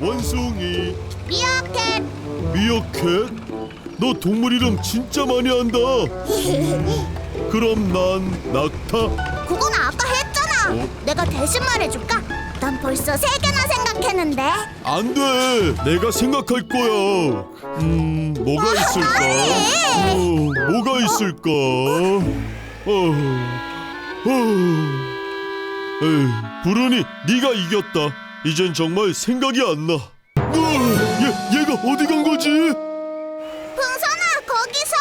원숭이. 미어캣. 미어캣? 너 동물 이름 진짜 많이 한다. 그럼 난 낙타. 그건 아까 했잖아. 어? 내가 대신 말해줄까? 난 벌써 세 개나 생각했는데. 안돼. 내가 생각할 거야. 음 뭐가 있을까? 어, 뭐가 있을까? 어, 어. 에이, 부르니 네가 이겼다 이젠 정말 생각이 안나 어, 얘, 얘가 어디 간 거지 풍선아 거기서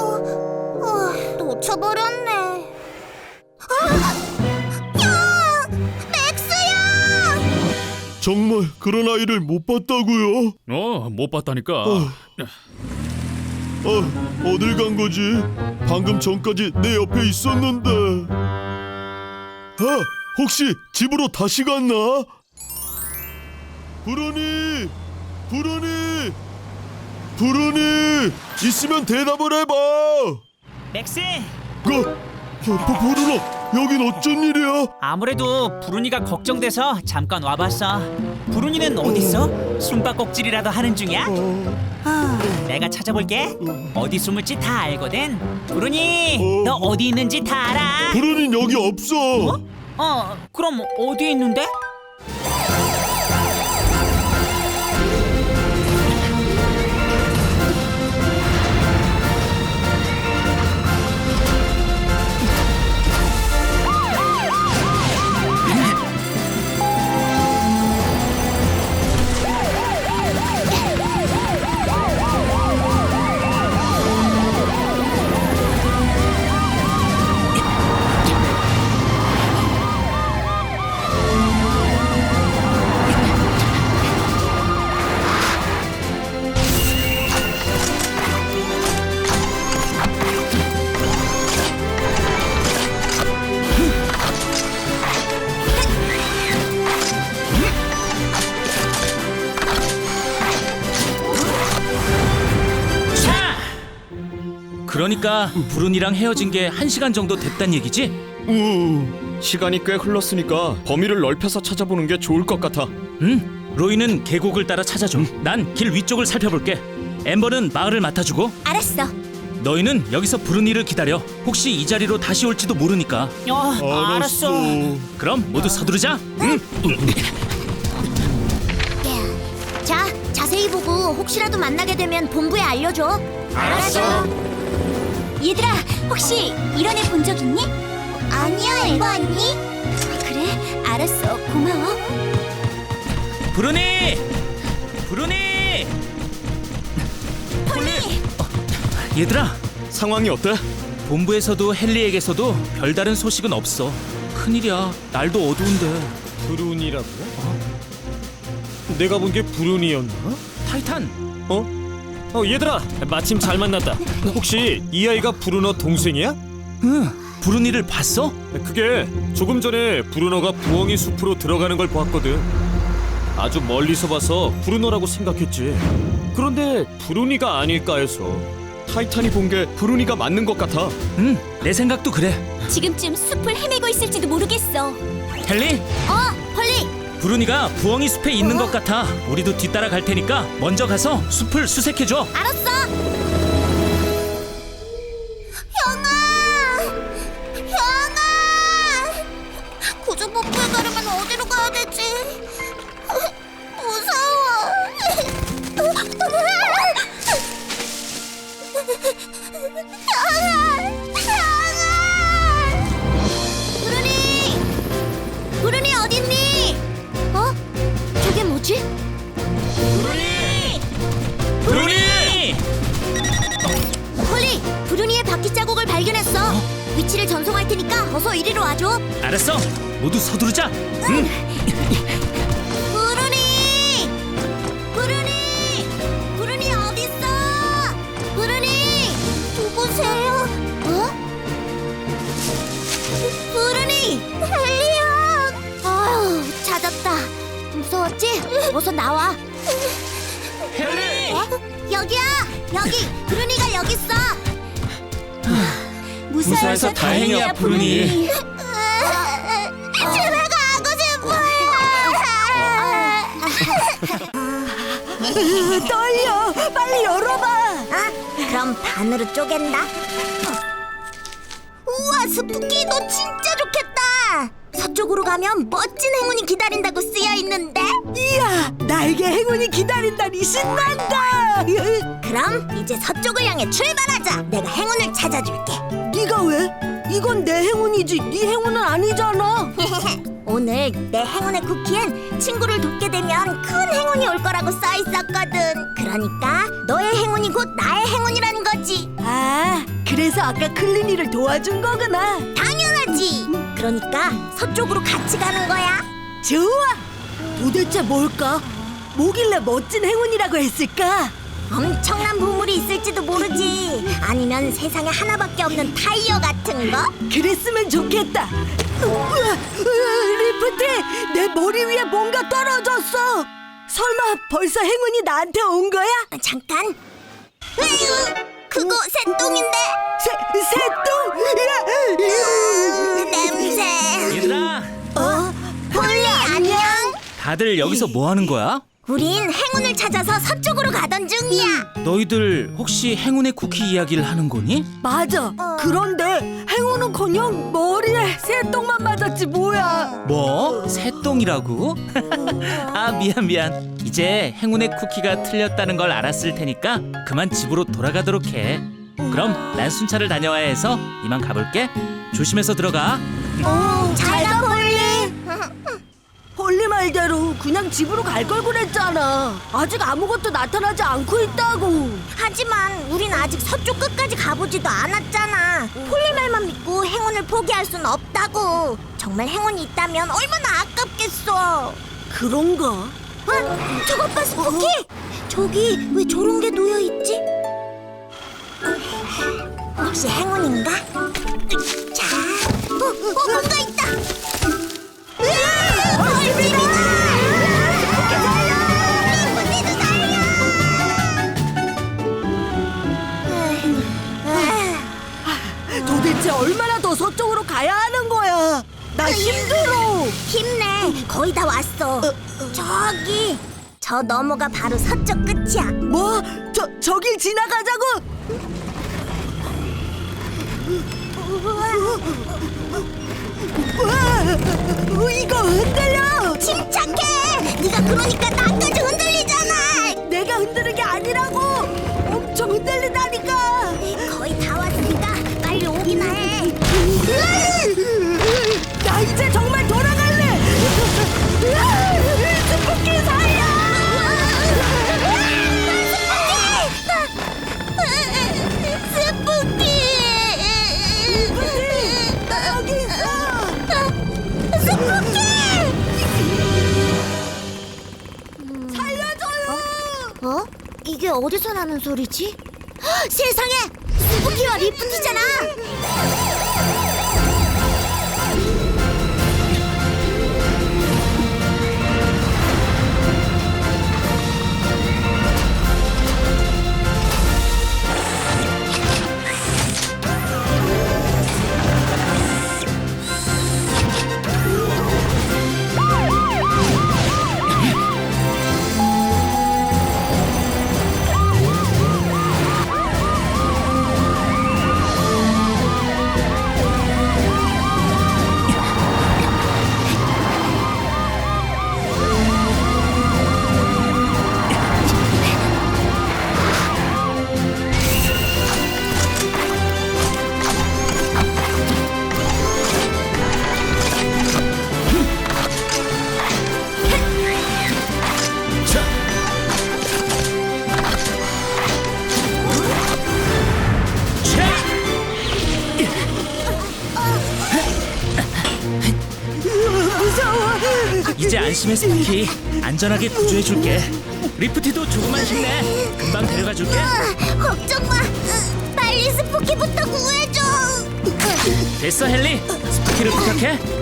어, 어, 놓쳐버렸네 아, 야 맥스야 정말 그런 아이를 못 봤다고요 어, 못 봤다니까. 어. 아, 어딜 간 거지? 방금 전까지 내 옆에 있었는데. 아, 혹시 집으로 다시 갔나? 부르니, 부르니, 부르니, 있으면 대답을 해봐. 맥스 그, 부, 부, 부르나, 여긴 어쩐 일이야? 아무래도 부르니가 걱정돼서 잠깐 와봤어 부르니는 어딨어? 숨바꼭질이라도 하는 중이야? 아, 내가 찾아볼게 어디 숨을지 다 알거든 부르니 어. 너 어디 있는지 다 알아 부르니 여기 없어. 어 그럼 어디 있는데? 그러니까 불운이랑 헤어진 게 한시간 정도 됐단 얘기지? 우, 시간이 꽤 흘렀으니까 범위를 넓혀서 찾아보는 게 좋을 것 같아. 응. 로이는 계곡을 따라 찾아줘. 난 길 위쪽을 살펴볼게. 엠버는 마을을 맡아주고 알았어 너희는 여기서 불운이를 기다려. 혹시 이 자리로 다시 올지도 모르니까. 어 알았어 그럼 모두 서두르자. 응. 자 자세히 보고 혹시라도 만나게 되면 본부에 알려줘 알았어 얘들아 혹시 이런 애 본 적 있니? 아니야 엠버 언니 그래 알았어 고마워 불운이! 불운이! 폴리 얘들아, 상황이 어때? 본부에서도 헨리에게서도 별다른 소식은 없어. 큰일이야. 날도 어두운데. 브룬이라고요? 내가 본 게 브룬이었나? 타이탄, 어? 어 얘들아 마침 잘 만났다 혹시 이 아이가 브루너 동생이야? 응. 불운이를 봤어? 그게 조금 전에 브루너가 부엉이 숲으로 들어가는 걸 보았거든 아주 멀리서 봐서 브루너라고 생각했지 그런데 브룬이가 아닐까 해서 타이탄이 본 게 브루니가 맞는 것 같아. 응. 내 생각도 그래. 지금쯤 숲을 헤매고 있을지도 모르겠어 헨리, 어 폴리 부르니가 부엉이 숲에 있는 것 같아. 우리도 뒤따라 갈 테니까 먼저 가서 숲을 수색해 줘. 알았어. 형아! 형아! 구조 본부에 가려면 어디로 가야 되지 전송할 테니까 어서 이리로 와줘. 알았어. 모두 서두르자. 응. 브루니, 브루니, 브루니 어디 있어? 브루니, 누구세요? 어? 브루니, 헬리언. 아유, 찾았다. 무서웠지? 어서 나와. 헨리! 어? 여기야, 여기. 브루니가 여기 있어. 무사해서 다행이야, 브루니. 집에 가고 싶어요. 떨려. 빨리 열어봐. 아, 그럼 반으로 쪼갠다. 우와, 스푸키 너 진짜 좋겠다. 서쪽으로 가면 멋진 행운이 기다린다고 쓰여 있는데. 이야 나에게 행운이 기다린다니 신난다 그럼 이제 서쪽을 향해 출발하자. 내가 행운을 찾아줄게. 네가 왜? 이건 내 행운이지 네 행운은 아니잖아 오늘 내 행운의 쿠키엔 친구를 돕게 되면 큰 행운이 올 거라고 써 있었거든. 그러니까 너의 행운이 곧 나의 행운이라는 거지. 아 그래서 아까 클린이를 도와준 거구나 당연하지. 그러니까 서쪽으로 같이 가는 거야. 좋아 도대체 뭘까? 뭐길래 멋진 행운이라고 했을까? 엄청난 보물이 있을지도 모르지. 아니면 세상에 하나밖에 없는 타이어 같은 거? 그랬으면 좋겠다 우와, 우와, 리프트 내 머리 위에 뭔가 떨어졌어 설마 벌써 행운이 나한테 온 거야? 아, 잠깐. 으유, 그거 새똥인데. 새, 새똥? 으, 냄새. 얘들아, 어? 다들 여기서 뭐 하는 거야? 우린 행운을 찾아서 서쪽으로 가던 중이야. 너희들 혹시 행운의 쿠키 이야기를 하는 거니? 맞아. 그런데 행운은커녕 머리에 새똥만 맞았지 뭐야. 뭐? 새똥이라고? 아 미안 미안. 이제 행운의 쿠키가 틀렸다는 걸 알았을 테니까 그만 집으로 돌아가도록 해. 그럼 난 순찰을 다녀와야 해서 이만 가볼게. 조심해서 들어가. 잘가 폴리. 말대로 그냥 집으로 갈 걸 그랬잖아. 아직 아무것도 나타나지 않고 있다고. 하지만 우린 아직 서쪽 끝까지 가보지도 않았잖아. 폴리 말만 믿고 행운을 포기할 순 없다고. 정말 행운이 있다면 얼마나 아깝겠어. 그런가? 어? 저것 봐, 스포키! 저기 왜 저런 게 놓여 있지? 혹시 행운인가? 자, 어, 어, 뭔가 있다. 대체 얼마나 더 서쪽으로 가야 하는 거야? 나 힘들어. 힘내, 거의 다 왔어. 저기, 저 너머가 바로 서쪽 끝이야. 뭐? 저 저길 지나가자고? 와, 이거 흔들려. 침착해! 네가 그러니까 나까지 어디서 나는 소리지? 헉, 세상에! 스푸키와 리프티잖아! 안심해 스푸키. 안전하게 구조해줄게. 리프티도 조금만 힘내. 금방 데려가줄게. 걱정 마! 으, 빨리 스푸키부터 구해줘! 됐어 헨리. 스푸키를 부탁해.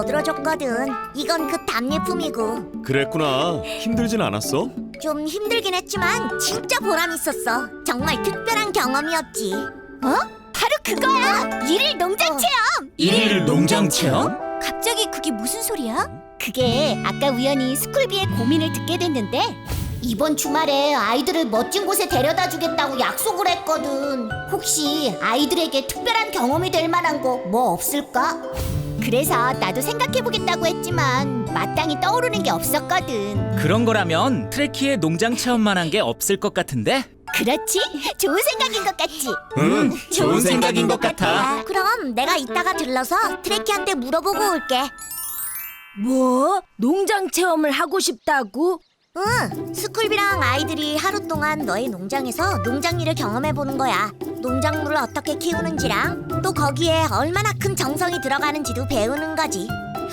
거들어줬거든. 이건 그 답례품이고 그랬구나. 힘들진 않았어? 좀 힘들긴 했지만 진짜 보람 있었어. 정말 특별한 경험이었지. 어? 바로 그거야. 일일 농장 체험. 일일 농장 체험? 갑자기 그게 무슨 소리야? 그게 아까 우연히 스쿨비의 고민을 듣게 됐는데 이번 주말에 아이들을 멋진 곳에 데려다 주겠다고 약속을 했거든. 혹시 아이들에게 특별한 경험이 될 만한 거 뭐 없을까? 그래서 나도 생각해 보겠다고 했지만 마땅히 떠오르는 게 없었거든. 그런 거라면 트레키의 농장 체험만한 게 없을 것 같은데? 그렇지? 좋은 생각인 것 같지? 응, 좋은 생각인 것 같아. 그럼 내가 이따가 들러서 트레키한테 물어보고 올게. 뭐? 농장 체험을 하고 싶다고? 응, 스쿨비랑 아이들이 하루 동안 너희 농장에서 농장 일을 경험해 보는 거야. 농작물을 어떻게 키우는지랑 또 거기에 얼마나 큰 정성이 들어가는지도 배우는 거지.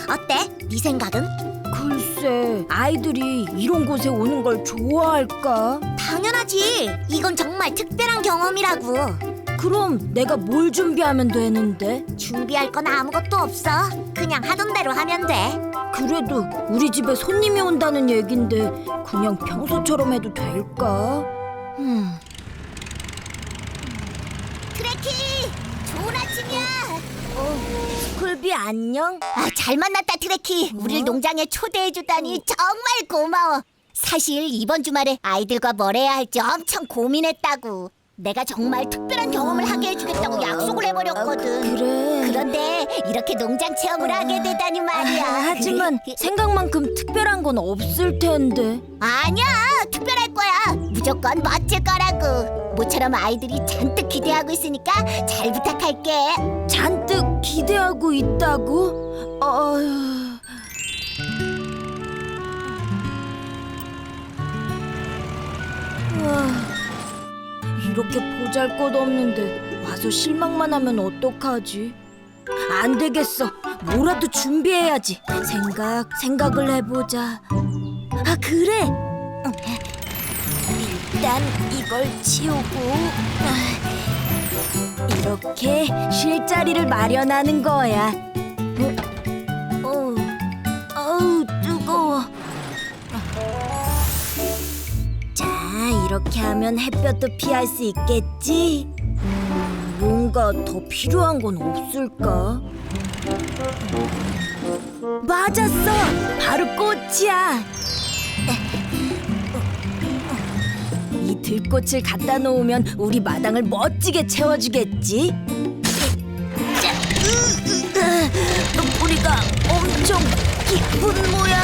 어때? 네 생각은? 글쎄, 아이들이 이런 곳에 오는 걸 좋아할까? 당연하지. 이건 정말 특별한 경험이라고. 그럼 내가 뭘 준비하면 되는데? 준비할 건 아무것도 없어. 그냥 하던 대로 하면 돼. 그래도 우리 집에 손님이 온다는 얘긴데 그냥 평소처럼 해도 될까? 음, 트레키, 좋은 아침이야. 스쿨비 안녕? 아, 잘 만났다 트레키. 우릴 농장에 초대해 주다니 정말 고마워. 사실 이번 주말에 아이들과 뭘 해야 할지 엄청 고민했다고. 내가 정말 특별한 경험을 하게 해주겠다고 약속을 해버렸거든. 그래. 그런데 이렇게 농장 체험을 하게 되다니 말이야. 아, 하지만 생각만큼 특별한 건 없을 텐데. 아니야, 특별할 거야. 무조건 멋질 거라고. 모처럼 아이들이 잔뜩 기대하고 있으니까 잘 부탁할게. 잔뜩 기대하고 있다고? 어휴. 와, 이렇게 보잘 것 없는데 와서 실망만 하면 어떡하지? 안 되겠어. 뭐라도 준비해야지. 생각, 생각을 해보자. 아, 그래. 일단 이걸 치우고 아, 이렇게 쉴 자리를 마련하는 거야. 어, 어, 어우 이렇게 하면 햇볕도 피할 수 있겠지. 음, 뭔가 더 필요한 건 없을까? 맞았어, 바로 꽃이야. 이 들꽃을 갖다 놓으면 우리 마당을 멋지게 채워주겠지. 뿌리가 엄청 깊은 모양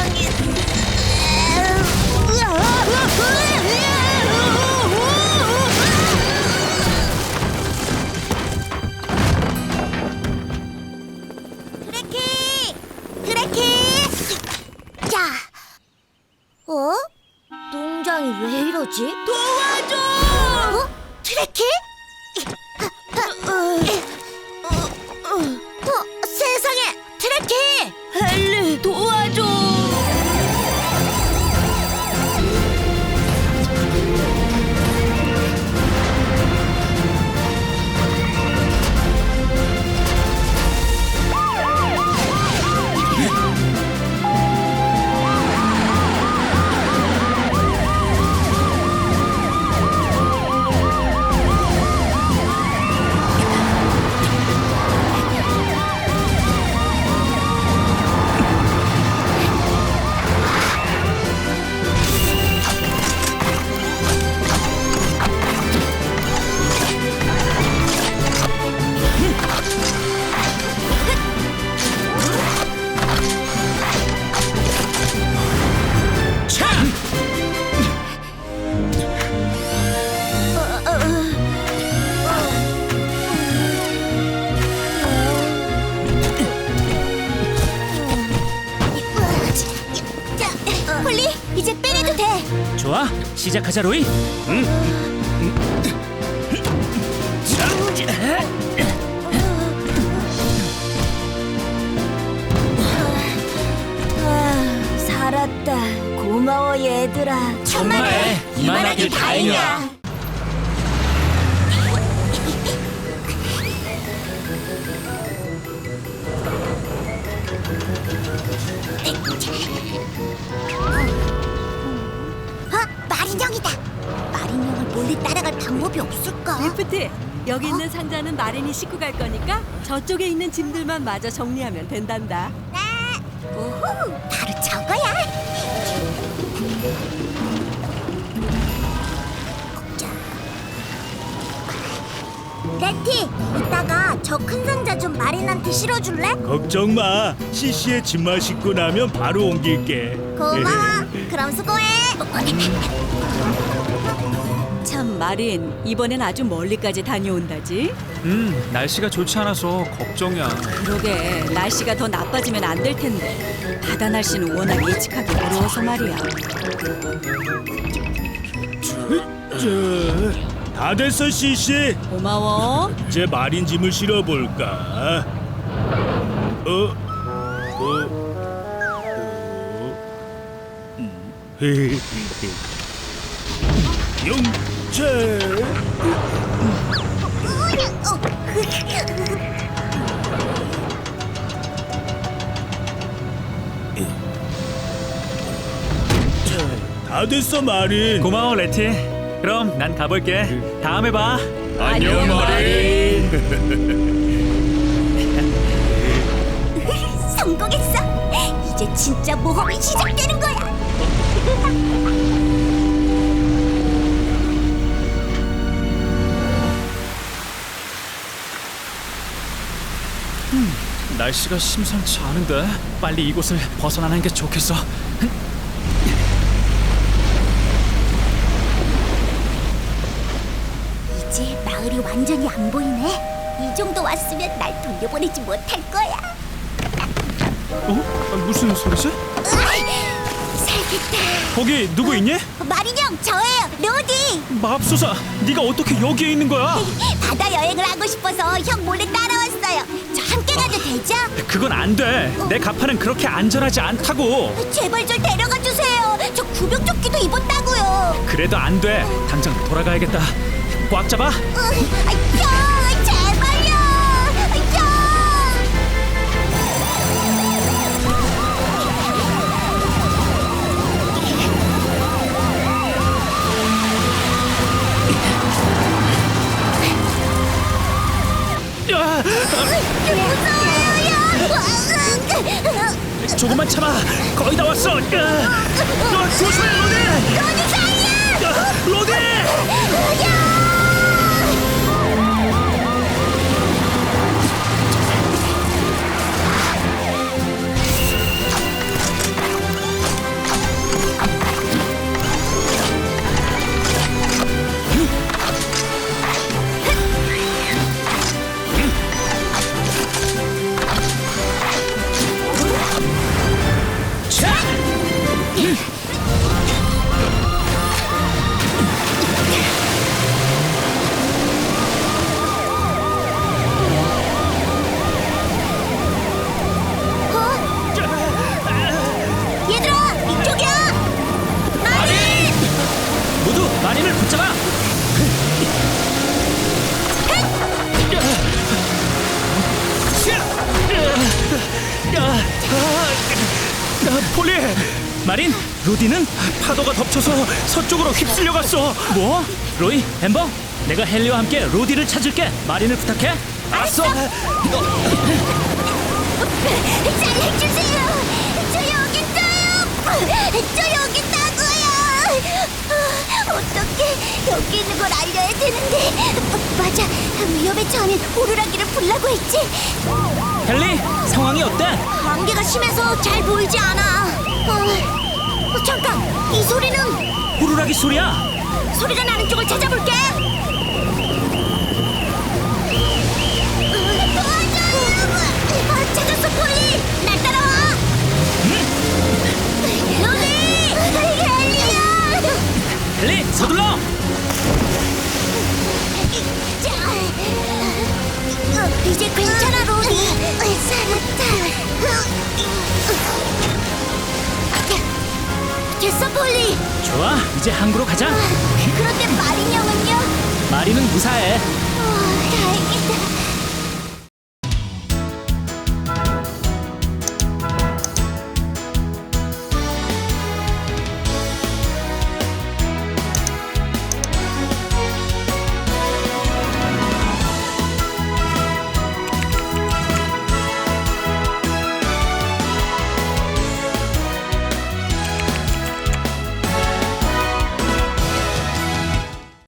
어? 농장이 왜 이러지? 도와줘! 어? 트레키? 어, 세상에! 트레키! 헨리 폴리, 이제 빼내도 돼. 좋아, 시작하자 로이. 아, 살았다. 고마워 얘들아. 정말 이만하길 다행이야. 몰래 따라갈 방법이 없을까? 리프트 여기 있는 상자는 마린이 싣고 갈 거니까 저쪽에 있는 짐들만 마저 정리하면 된단다. 네. 오호, 바로 저거야. 자. 레티, 이따가 저 큰 상자 좀 마린한테 실어줄래? 걱정 마. CC에 짐만 싣고 나면 바로 옮길게. 고마워. 그럼 수고해. 참 마린 이번엔 아주 멀리까지 다녀온다지. 음 날씨가 좋지 않아서 걱정이야 그러게 날씨가 더 나빠지면 안 될 텐데 바다 날씨는 워낙 예측하기 어려워서 말이야. 다 됐어, CC. 고마워. 이제 마린 짐을 실어볼까? 어? 어? 어? 음. 영 재. 다 됐어, 마린. 고마워 레티 그럼 난 가볼게 다음에 봐 안녕 마린. 성공했어. 이제 진짜 모험이 시작되는 거야. 날씨가 심상치 않은데 빨리 이곳을 벗어나는 게 좋겠어 이제 마을이 완전히 안 보이네. 이 정도 왔으면 날 돌려보내지 못할 거야. 어? 아, 무슨 소리지? 살겠다. 거기 누구 있니? 마린형 저예요, 로디. 맙소사 네가 어떻게 여기에 있는 거야? 바다 여행을 하고 싶어서 형 몰래 따라왔어요. 저 함께 가도 되죠? 그건 안 돼 내 가판은 그렇게 안전하지 않다고 제발 절 데려가 주세요. 저 구명조끼도 입었다고요. 그래도 안 돼 당장 돌아가야겠다 꽉 잡아 으, 아, 형, 무서워요. 조금만 참아 거의 다 왔어 야, 야, 조심해 로디 로디 서 서쪽으로 휩쓸려 갔어 뭐? 로이, 엠버, 내가 헨리와 함께 로디를 찾을게. 마린을 부탁해. 알았어 살려주세요. 저 여기 있어요. 저 여기 있다고요. 어떻게 여기 있는 걸 알려야 되는데. 맞아. 위험에 처하면 호루라기를 불라고 했지. 헨리, 상황이 어때? 안개가 심해서 잘 보이지 않아. 어, 어, 잠깐. 이 소리는 호루라기 소리야. 소리가 나는 쪽을 찾아볼게. 도와줘! 아, 찾았어, 폴리. 날 따라와. 로디! 헬리야! 헨리, 서둘러. 자, 어, 이제 괜찮아, 로디. 좋아, 이제 항구로 가자. 그런데 마린 형은요? 마리는 무사해.